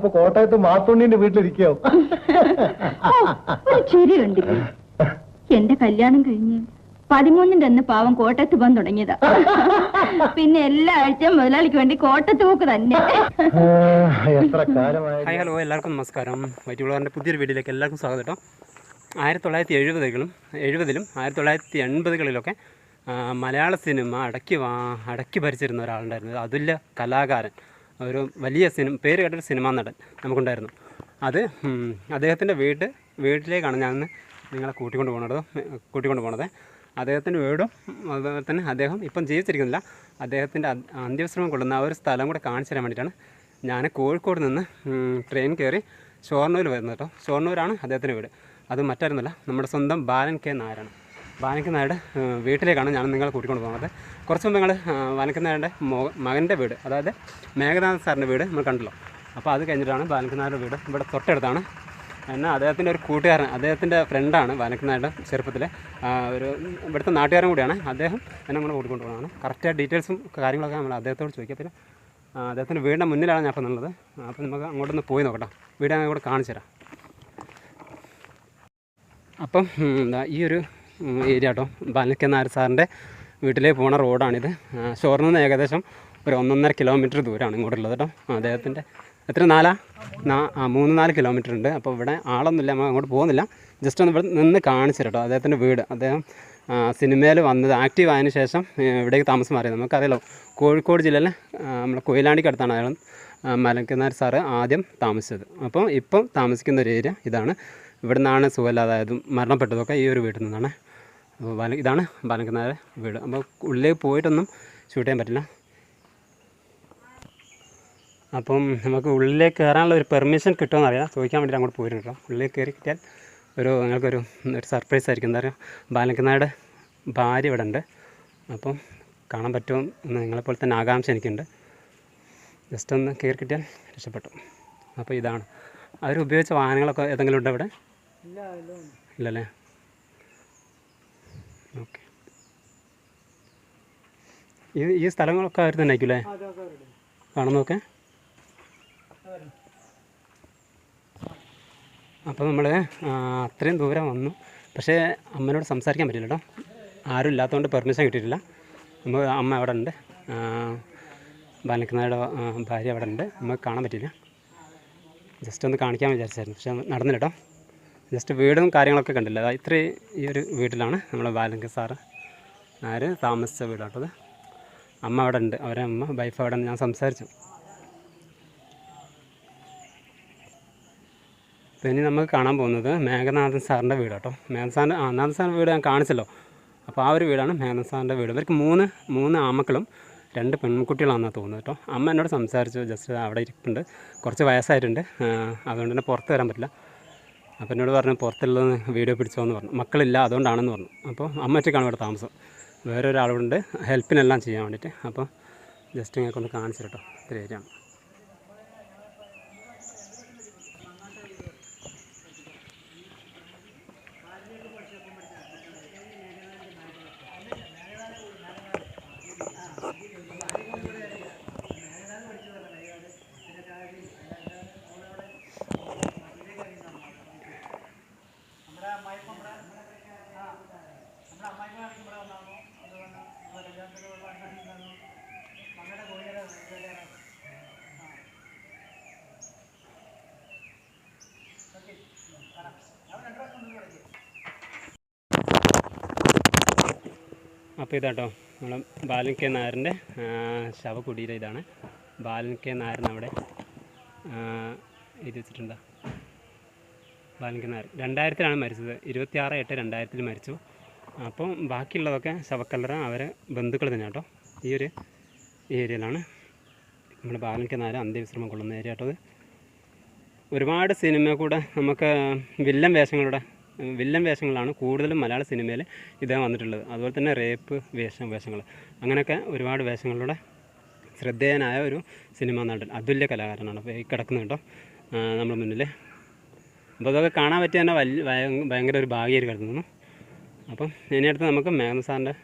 അയാളിപ്പോ കോട്ടയത്ത് മാത്തുണ്ണിന്റെ വീട്ടിലിരിക്കോ ഒരു എന്റെ കല്യാണം കഴിഞ്ഞ് പതിമൂന്നിന്റെ അന്ന് പാവം കോട്ടയത്ത് പോകാൻ തുടങ്ങിയതാ. പിന്നെ എല്ലാ ആഴ്ചയും മുതലാളിക്ക് വേണ്ടി കോട്ടത്ത് പോക്ക് തന്നെ. എത്ര കാലമായി ഹായ് ഹലോ എല്ലാവർക്കും നമസ്കാരം. വൈറ്റുള്ളവരുടെ പുതിയൊരു വീഡിയോയിലേക്ക് എല്ലാവർക്കും സ്വാഗതം കേട്ടോ. ആയിരത്തി തൊള്ളായിരത്തി എഴുപതുകളും എഴുപതിലും ആയിരത്തി തൊള്ളായിരത്തി എൺപതുകളിലൊക്കെ മലയാള സിനിമ അടക്കി വാ അടക്കി ഭരിച്ചിരുന്ന ഒരാളുണ്ടായിരുന്നു. അതുല്യ കലാകാരൻ. ഒരു വലിയ സിനിമ പേര് കേട്ടൊരു സിനിമാ നടൻ നമുക്കുണ്ടായിരുന്നു. അത് അദ്ദേഹത്തിന്റെ വീട് വീട്ടിലേക്കാണ് ഞാൻ നിങ്ങളെ കൂട്ടിക്കൊണ്ട് പോകുന്നത് കൂട്ടിക്കൊണ്ട് പോണത്. അദ്ദേഹത്തിന്റെ വീടും അതുപോലെ തന്നെ അദ്ദേഹം ഇപ്പം ജീവിച്ചിരിക്കുന്നില്ല. അദ്ദേഹത്തിന്റെ അന്ത്യവിശ്രമം കൊള്ളുന്ന ആ ഒരു സ്ഥലം കൂടെ കാണിച്ചു തരാൻ വേണ്ടിയിട്ടാണ് ഞാൻ കോഴിക്കോട് നിന്ന് ട്രെയിൻ കയറി ഷോർണൂർ വരുന്നത് കേട്ടോ. ഷോർണൂരാണ് അദ്ദേഹത്തിന്റെ വീട്. അത് മറ്റായിരുന്നല്ല നമ്മുടെ സ്വന്തം ബാലൻ കെ നായരാണ്. ഏഹ്, വീട്ടിലേക്കാണ് ഞാൻ നിങ്ങളെ കൂട്ടിക്കൊണ്ട് പോകുന്നത്. കുറച്ച് മുമ്പ് ഞങ്ങൾ മോ- മകന്റെ വീട് അതായത് മേഘനാഥ് സാറിന്റെ വീട് നമ്മൾ കണ്ടല്ലോ. അപ്പോൾ അത് കഴിഞ്ഞിട്ടാണ് ബാലൻ വീട് ഇവിടെ തൊട്ടടുത്താണ്. എന്നാൽ അദ്ദേഹത്തിന്റെ ഒരു കൂട്ടുകാരൻ അദ്ദേഹത്തിന്റെ ഫ്രണ്ടാണ് ബാലക്കനായുടെ ചെറുപ്പത്തിലെ. ഒരു ഇവിടുത്തെ നാട്ടുകാരൻ കൂടിയാണ്. അദ്ദേഹം എന്നെ കൂടെ കൂട്ടിക്കൊണ്ട് പോകുന്നതാണ്. കറക്റ്റായ ഡീറ്റെയിൽസും കാര്യങ്ങളൊക്കെ നമ്മൾ അദ്ദേഹത്തോട് ചോദിക്കുക പിന്നെ അദ്ദേഹത്തിന്റെ വീടിന്റെ മുന്നിലാണ് ഞാൻ ഇപ്പോൾ നിന്നത്. അപ്പോൾ നമുക്ക് അങ്ങോട്ടൊന്ന് പോയി നോക്കട്ടോ. വീട് ഞാൻ കൂടെ കാണിച്ചു തരാം അപ്പം ഈ ഒരു ഏരിയ കേട്ടോ. ബാലക്ക നായർ സാറിന്റെ വീട്ടിലേക്ക് പോണ റോഡാണിത്. ഷോറിൽ നിന്ന് ഏകദേശം ഒരു ഒന്നൊന്നര കിലോമീറ്റർ ദൂരമാണ് ഇങ്ങോട്ടുള്ളത് കേട്ടോ. അദ്ദേഹത്തിന്റെ എത്ര നാലാ? നാ മൂന്ന് നാല് കിലോമീറ്റർ ഉണ്ട്. അപ്പോൾ ഇവിടെ ആളൊന്നുമില്ല നമ്മൾ അങ്ങോട്ട് പോകുന്നില്ല. ജസ്റ്റ് ഒന്ന് ഇവിടെ നിന്ന് കാണിച്ചു കേട്ടോ അദ്ദേഹത്തിന്റെ വീട്. അദ്ദേഹം സിനിമയിൽ വന്നത് ആക്റ്റീവ് ആയതിനു ശേഷം ഇവിടേക്ക് താമസം മാറിയത്. നമുക്കറിയാലോ കോഴിക്കോട് ജില്ലയിലെ നമ്മൾ നമ്മുടെ കൊയിലാണ്ടിക്ക് അടുത്താണ് അയാൾ മലക്കനാർ സാറ് ആദ്യം താമസിച്ചത്. അപ്പോൾ ഇപ്പം താമസിക്കുന്ന ഒരു ഏരിയ ഇതാണ്. ഇവിടെ നിന്നാണ് മരണപ്പെട്ടതൊക്കെ ഈ ഒരു വീട്ടിൽ നിന്നാണ്. ബാല ഇതാണ് ബാലക്കനാരെ വീട്. അപ്പോൾ ഉള്ളിലേക്ക് പോയിട്ടൊന്നും ഷൂട്ട് ചെയ്യാൻ പറ്റില്ല. അപ്പം നമുക്ക് ഉള്ളിലേക്ക് കയറാനുള്ള ഒരു പെർമിഷൻ കിട്ടുമെന്ന് അറിയാം ചോദിക്കാൻ വേണ്ടിയിട്ട് അങ്ങോട്ട് പോയിരുന്നു കേട്ടോ. ഉള്ളിലേക്ക് കയറി കിട്ടിയാൽ ഒരു നിങ്ങൾക്കൊരു ഒരു സർപ്രൈസ് ആയിരിക്കും. എന്താ പറയുക ബാലക്കനായുടെ ഭാര്യ ഇവിടെ ഉണ്ട്. അപ്പം കാണാൻ പറ്റുമോ എന്ന് നിങ്ങളെപ്പോലെ തന്നെ ആകാംക്ഷ എനിക്കുണ്ട്. ജസ്റ്റ് ഒന്ന് കയറി കിട്ടിയാൽ രക്ഷപ്പെട്ടു. അപ്പോൾ ഇതാണ്. അവർ ഉപയോഗിച്ച വാഹനങ്ങളൊക്കെ ഏതെങ്കിലും ഉണ്ടോ ഇവിടെ? ഇല്ലല്ലേ? ഓക്കെ. ഈ സ്ഥലങ്ങളൊക്കെ അവർ തന്നെ ആയിരിക്കും അല്ലേ? കാണുന്നതൊക്കെ? അപ്പോൾ നമ്മൾ അത്രയും ദൂരം വന്നു. പക്ഷേ അമ്മനോട് സംസാരിക്കാൻ പറ്റില്ല കേട്ടോ ആരും ഇല്ലാത്തതുകൊണ്ട് പെർമിഷൻ കിട്ടിയിട്ടില്ല. നമ്മൾ അമ്മ അവിടെ ഉണ്ട്. ബാലക്കുന്നയുടെ ഭാര്യ അവിടെ ഉണ്ട്. നമുക്ക് കാണാൻ പറ്റില്ല ജസ്റ്റ് ഒന്ന് കാണിക്കാൻ വിചാരിച്ചായിരുന്നു. പക്ഷേ നടന്നില്ല കേട്ടോ ജസ്റ്റ് വീടും കാര്യങ്ങളൊക്കെ കണ്ടില്ല. അതാ ഇത്രയും ഈ ഒരു വീട്ടിലാണ് നമ്മളെ ബാലങ്ക സാറ്. ആര്? താമസിച്ച വീടാട്ടത് അമ്മ അവിടെ ഉണ്ട്. അവരെ അമ്മ വൈഫ് അവിടെ ഞാൻ സംസാരിച്ചു. പിന്നെ നമുക്ക് കാണാൻ പോകുന്നത് മേഘനാഥൻ സാറിന്റെ വീട് കേട്ടോ മേഘനാഥൻ സാറിന്റെ ആ നാഥൻ സാറിന്റെ വീട് ഞാൻ കാണിച്ചല്ലോ. അപ്പോൾ ആ ഒരു വീടാണ് മേഘനാഥൻ സാറിന്റെ വീട്. ഇവർക്ക് മൂന്ന് മൂന്ന് ആമക്കളും രണ്ട് പെൺകുട്ടികളാണെന്നാണ് തോന്നുന്നത് കേട്ടോ. അമ്മ എന്നോട് സംസാരിച്ചു. ജസ്റ്റ് അവിടെ ഇരിപ്പുണ്ട്. കുറച്ച് വയസ്സായിട്ടുണ്ട്. അതുകൊണ്ട് തന്നെ പുറത്ത് വരാൻ പറ്റില്ല. അപ്പോൾ എന്നോട് പറഞ്ഞു പുറത്തുള്ളതെന്ന് വീഡിയോ പിടിച്ചോ എന്ന് പറഞ്ഞു. മക്കളില്ല അതുകൊണ്ടാണെന്ന് പറഞ്ഞു. അപ്പോൾ അമ്മച്ചക്കാണ് ഇവിടെ താമസം. വേറെ ഒരാളുണ്ട് ഹെൽപ്പിനെല്ലാം ചെയ്യാൻ വേണ്ടിയിട്ട്. അപ്പോൾ ജസ്റ്റ് ഇങ്ങനെ ഒന്ന് കാണിച്ചു കേട്ടോ ഇത്ര അപ്പോൾ ഇതാട്ടോ നമ്മൾ ബാലൻ കെ നായറിന്റെ ശവകുടീരം ഇതാണ്. ബാലൻ കെ നായർ അവിടെ എഴുതി ബാലൻ കെ നായർ. രണ്ടായിരത്തിലാണ് മരിച്ചത്. ഇരുപത്തിയാറ് എട്ട് രണ്ടായിരത്തിൽ മരിച്ചു. അപ്പം ബാക്കിയുള്ളതൊക്കെ ശവക്കല്ലറ അവരെ ബന്ധുക്കൾ തന്നെ കേട്ടോ ഈ ഒരു ഏരിയയിലാണ് നമ്മുടെ ബാലൻ കെ നായർ അന്ത്യവിശ്രമം കൊള്ളുന്ന ഏരിയ കേട്ടോ ഒരുപാട് സിനിമ കൂടെ നമുക്ക് വില്ലൻ വേഷങ്ങളുടെ വില്ലൻ വേഷങ്ങളാണ് കൂടുതലും മലയാള സിനിമയിൽ ഇദ്ദേഹം വന്നിട്ടുള്ളത്. അതുപോലെ തന്നെ റേപ്പ് വേഷം വേഷങ്ങൾ അങ്ങനെയൊക്കെ ഒരുപാട് വേഷങ്ങളിലൂടെ ശ്രദ്ധേയനായ ഒരു സിനിമാ നടൻ അതുല്യ കലാകാരനാണ്. അപ്പോൾ ഈ കിടക്കുന്നത് കേട്ടോ നമ്മുടെ മുന്നിൽ അപ്പോൾ അതൊക്കെ കാണാൻ പറ്റിയ തന്നെ വലിയ ഭയ- ഭയങ്കര ഒരു ഭാഗ്യമായിട്ട് കരുതുന്നു അപ്പം ഇനി അടുത്ത് നമുക്ക് മേഘനാഥ് സാറിന്റെ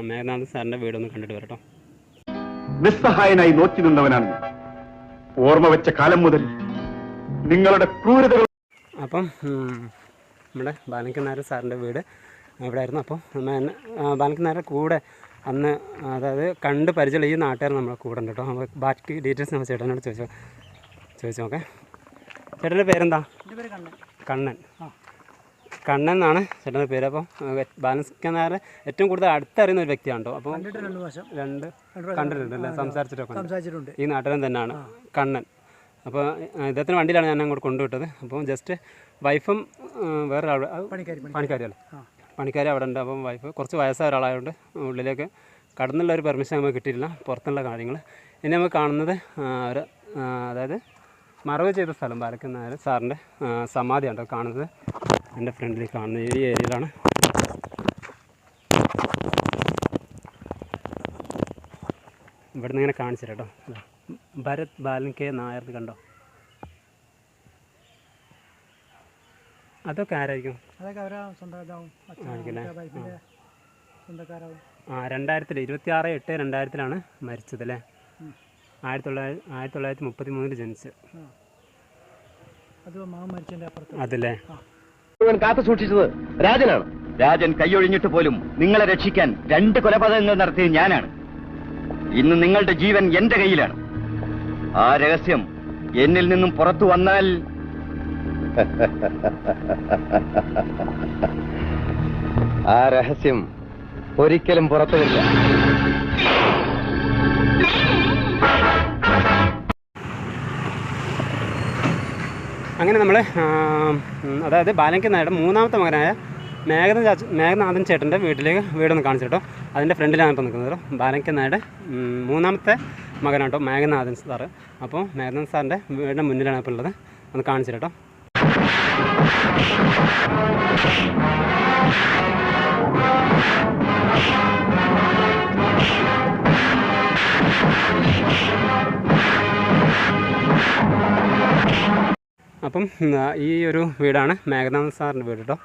മേഘനാഥ് സാറിന്റെ വീടൊന്ന് കണ്ടിട്ട് വരട്ടോ നിസ്സഹായനായി നോക്കി നിന്നവനാണ്. ഓർമ്മ വെച്ച കാലം മുതൽ നിങ്ങളുടെ ക്രൂരതകൾ അപ്പം നമ്മുടെ ബാലൻകനാര സാറിന്റെ വീട് അവിടെ ആയിരുന്നു അപ്പോൾ ബാലങ്കനായരുടെ കൂടെ അന്ന് അതായത് കണ്ട് പരിചയമുള്ള ഈ നാട്ടുകാർ നമ്മളെ കൂടെ ഉണ്ട് കേട്ടോ. നമ്മൾ ബാക്കി ഡീറ്റെയിൽസ് നമ്മൾ ചേട്ടനോട് ചോദിച്ചോ ചോദിച്ചു നോക്കേ. ചേട്ടന്റെ പേരെന്താ? കണ്ണൻ. കണ്ണൻ. എന്നാണ് ചേട്ടന്റെ പേര്. അപ്പം ബാലൻസ്കനായർ ഏറ്റവും കൂടുതൽ അടുത്തറിയുന്ന ഒരു വ്യക്തിയാണ് കേട്ടോ. അപ്പോൾ രണ്ട് കണ്ടിട്ടുണ്ട് അല്ലേ? സംസാരിച്ചിട്ടൊക്കെ ഈ നാട്ടുകാരൻ തന്നെയാണ് കണ്ണൻ. അപ്പോൾ ഇദ്ദേഹത്തിന് വണ്ടിയിലാണ് ഞാൻ അങ്ങോട്ട് കൊണ്ടുവിട്ടത്. അപ്പോൾ ജസ്റ്റ് വൈഫും വേറെ ഒരാൾ പണിക്കാരി പണി പണിക്കാരിയല്ലേ. പണിക്കാരി അവിടെ ഉണ്ട്. അപ്പം വൈഫ് കുറച്ച് വയസ്സായ ഒരാളായതുകൊണ്ട് ഉള്ളിലേക്ക് കടന്നുള്ള ഒരു പെർമിഷൻ നമുക്ക് കിട്ടിയിട്ടില്ല. പുറത്തുള്ള കാര്യങ്ങൾ ഇനി നമ്മൾ കാണുന്നത് ഒരു അതായത് മറവ് ചെയ്ത സ്ഥലം പാലക്കുന്നായർ സാറിന്റെ സമാധിയാണ് കാണുന്നത്. എന്റെ ഫ്രണ്ടിൽ കാണുന്ന ഈ ഏരിയയിലാണ്. ഇവിടുന്ന് ഇങ്ങനെ കാണിച്ചു കേട്ടോ. ഇതാ. ഭരത് ബാലൻ കെ നായർ കണ്ടോ? അതൊക്കെ ആരായിരിക്കും? അതൊക്കെ അവരാ സ്വന്തം ആ. രണ്ടായിരത്തിൽ ഇരുപത്തി ആറ് എട്ട് രണ്ടായിരത്തിലാണ് മരിച്ചത് അല്ലേ? ആയിരത്തി തൊള്ളായിരത്തി ആയിരത്തി തൊള്ളായിരത്തി മുപ്പത്തി മൂന്നിൽ ജനിച്ച് അതല്ലേ? കാത്തു സൂക്ഷിച്ചത് രാജനാണ്. രാജൻ കൈയൊഴിഞ്ഞിട്ട് പോലും നിങ്ങളെ രക്ഷിക്കാൻ രണ്ട് കൊലപാതകങ്ങൾ നടത്തിയത് ഞാനാണ്. ഇന്ന് നിങ്ങളുടെ ജീവൻ എന്റെ കയ്യിലാണ്. ആ രഹസ്യം എന്നിൽ നിന്നും പുറത്തു വന്നാൽ ആ രഹസ്യം ഒരിക്കലും പുറത്തു വരില്ല അങ്ങനെ നമ്മൾ അതായത് ബാലങ്കി നായരുടെ മൂന്നാമത്തെ മകനായ മേഘന ചാച്ച മേഘനാഥൻ ചേട്ടന്റെ വീട്ടിലേക്ക് വീടൊന്ന് കാണിച്ചു കേട്ടോ. അതിന്റെ ഫ്രണ്ടിലാണ് ഇപ്പോൾ നിൽക്കുന്നത് ബാലങ്കി നായരുടെ മൂന്നാമത്തെ മകനാണ് കേട്ടോ മേഘനാഥൻ സാറ്. അപ്പോൾ മേഘനാഥൻ സാറിന്റെ വീടിന്റെ മുന്നിലാണ് ഇപ്പോൾ ഉള്ളത്. ഒന്ന് കാണിച്ചു കേട്ടോ. അപ്പം ഈ ഒരു വീടാണ് മേഘനാഥൻ സാറിന്റെ വീട് കേട്ടോ.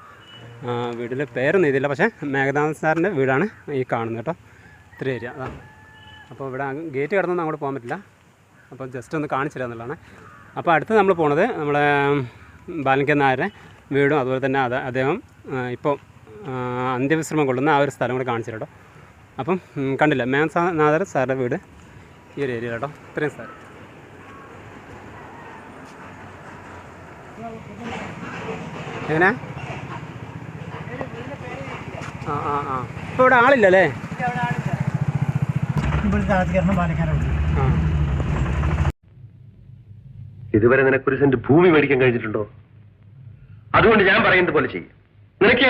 വീടിന്റെ പേരൊന്നും ഇതില്ല പക്ഷേ മേഘനാഥൻ സാറിന്റെ വീടാണ് ഈ കാണുന്നത് കേട്ടോ. ഇത്ര ഏരിയ അതാ. അപ്പോൾ ഇവിടെ ഗേറ്റ് കടന്നൊന്നും അങ്ങോട്ട് പോകാൻ പറ്റില്ല. അപ്പോൾ ജസ്റ്റ് ഒന്ന് കാണിച്ചു എന്നുള്ളതാണ്. അപ്പോൾ അടുത്ത് നമ്മൾ പോണത് നമ്മളെ ബാലൻകൻ നായരുടെ വീടും അതുപോലെ തന്നെ അത് അദ്ദേഹം ഇപ്പോൾ അന്ത്യവിശ്രമം കൊള്ളുന്ന ആ ഒരു സ്ഥലം കൂടെ കാണിച്ചു കേട്ടോ. അപ്പം കണ്ടില്ല കണ്ടില്ല മേഘനാഥർ സാറിന്റെ വീട് ഈ ഒരു ഏരിയ കേട്ടോ. ഇത്രയും സാർ എങ്ങനെ ആ ആ ആ. ഇപ്പോൾ ഇവിടെ ആളില്ലല്ലേ? ഇതുവരെ നിനക്കൊരു സെന്റ് ഭൂമി മേടിക്കാൻ കഴിഞ്ഞിട്ടുണ്ടോ? അതുകൊണ്ട് ഞാൻ പറയുന്നത് പോലെ ചെയ്യും. നിനക്ക്